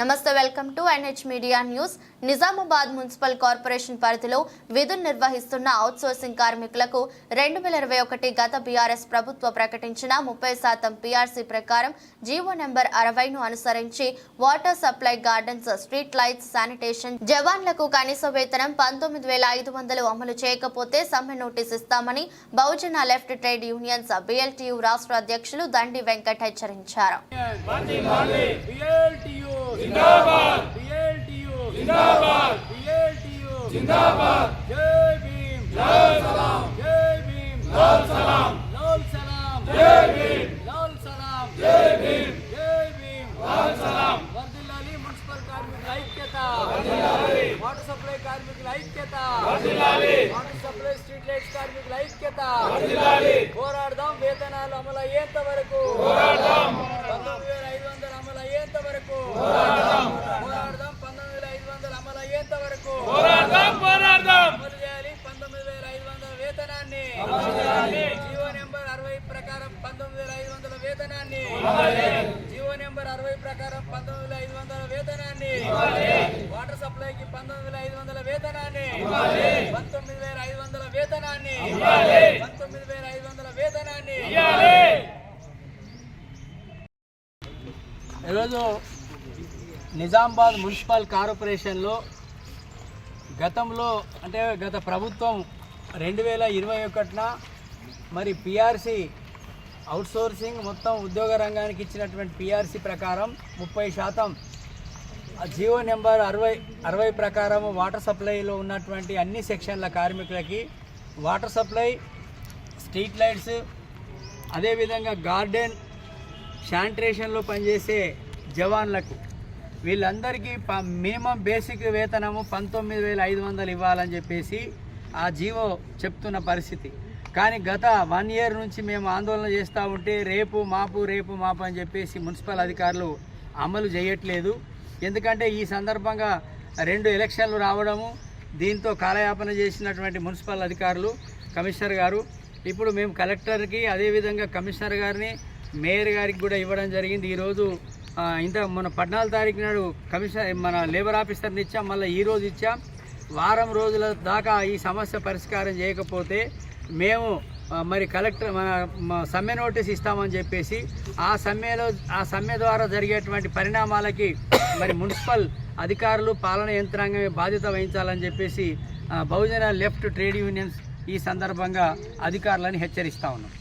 నమస్తే welcome to NH media news. Nizamabad municipal corporation పరిధిలో విధులు నిర్వహిస్తున్న అవుట్సోర్సింగ్ కార్మికులకు రెండు వేల ఇరవై ఒకటి గత బీఆర్ఎస్ ప్రభుత్వ ప్రకటించిన ముప్పై శాతం పీఆర్సీ ప్రకారం జీవో నెంబర్ అరవైను అనుసరించి water supply gardens street lights sanitation జవాన్లకు కనీస వేతనం పంతొమ్మిది వేల ఐదు వందలు అమలు చేయకపోతే సమ్మె నోటీస్ ఇస్తామని Bahujan left trade unions BLTU రాష్ట్ర అధ్యక్షులు దండి వెంకట్ హెచ్చరించారు. జిందాబాద్! బిఎల్టియు జిందాబాద్! బిఎల్టియు జిందాబాద్! జై భీమ్! లాల్ సలాం! జై భీమ్! లాల్ సలాం! లాల్ సలాం! జై భీమ్! లాల్ సలాం! జై భీమ్! జై భీమ్! లాల్ సలాం! వర్ధిల్లాలి మున్సిపల్ కార్మికుల ఐక్యత! వర్ధిల్లాలి వాటర్ సప్లై కార్మికుల ఐక్యత! వర్ధిల్లాలి వాటర్ సప్లై స్ట్రీట్ లైట్స్ కార్మికుల ఐక్యత! వర్ధిల్లాలి పోరాడదాం వేతనాలు అమలు అయ్యేంత వరకు! పోరాడదాం పంతొమ్మిది వేల ఐదు వందలు అమలు అయ్యేంత వరకు పోరాడదాం పోరాడదాం పంతొమ్మిది వేల ఐదు వందలు అమలు అయ్యేంత వరకు పోరాడదాం పోరాడదాం అమలు చేయాలి పంతొమ్మిది వేల ఐదు వందల వేతనాన్ని జీవో నెంబర్ అరవై ప్రకారం పంతొమ్మిది వేల ఐదు వందల వేతనాన్ని జీవో నెంబర్ అరవై ప్రకారం పంతొమ్మిది వేల ఐదు వందల వేతనాన్ని వాటర్ సప్లైకి పంతొమ్మిది వేల ఐదు వందల వేతనాన్ని. పంతొమ్మిది వేల ఐదు వందల వేతనాన్ని. పంతొమ్మిది వేల ఐదు వందల వేతనాన్ని ఈరోజు నిజామాబాద్ మున్సిపల్ కార్పొరేషన్లో గతంలో అంటే గత ప్రభుత్వం రెండు వేల ఇరవై ఒకటిన మరి పిఆర్సి అవుట్సోర్సింగ్ మొత్తం ఉద్యోగ రంగానికి ఇచ్చినటువంటి పిఆర్సి ప్రకారం ముప్పై శాతం. జియో నెంబర్ అరవై అరవై ప్రకారం వాటర్ సప్లైలో ఉన్నటువంటి అన్ని సెక్షన్ల కార్మికులకి వాటర్ సప్లై స్ట్రీట్ లైట్స్ అదేవిధంగా గార్డెన్ శానిటేషన్లో పనిచేసే జవాన్లకు వీళ్ళందరికీ ప మినిమం బేసిక్ వేతనము పంతొమ్మిది వేల ఐదు వందలు ఇవ్వాలని చెప్పేసి ఆ జీవో చెప్తున్న పరిస్థితి. కానీ గత వన్ ఇయర్ నుంచి మేము ఆందోళన చేస్తూ ఉంటే రేపు మాపు రేపు మాపు అని చెప్పేసి మున్సిపల్ అధికారులు అమలు చేయట్లేదు. ఎందుకంటే ఈ సందర్భంగా రెండు ఎలక్షన్లు రావడము దీంతో కాలయాపన చేసినటువంటి మున్సిపల్ అధికారులు కమిషనర్ గారు ఇప్పుడు మేము కలెక్టర్కి అదేవిధంగా కమిషనర్ గారిని మేయర్ గారికి కూడా ఇవ్వడం జరిగింది. ఈరోజు ఇంత మన పద్నాలుగు తారీఖు నాడు కమిషనర్ మన లేబర్ ఆఫీసర్ని ఇచ్చాం మళ్ళీ ఈ రోజు ఇచ్చాం. వారం రోజుల దాకా ఈ సమస్య పరిష్కారం చేయకపోతే మేము మరి కలెక్టర్ మన సమ్మె నోటీస్ ఇస్తామని చెప్పేసి ఆ సమ్మెలో ఆ సమ్మె ద్వారా జరిగేటువంటి పరిణామాలకి మరి మున్సిపల్ అధికారులు పాలన యంత్రాంగమే బాధ్యత వహించాలని చెప్పేసి బహుజన లెఫ్ట్ ట్రేడ్ యూనియన్స్ ఈ సందర్భంగా అధికారులను హెచ్చరిస్తా ఉన్నాం.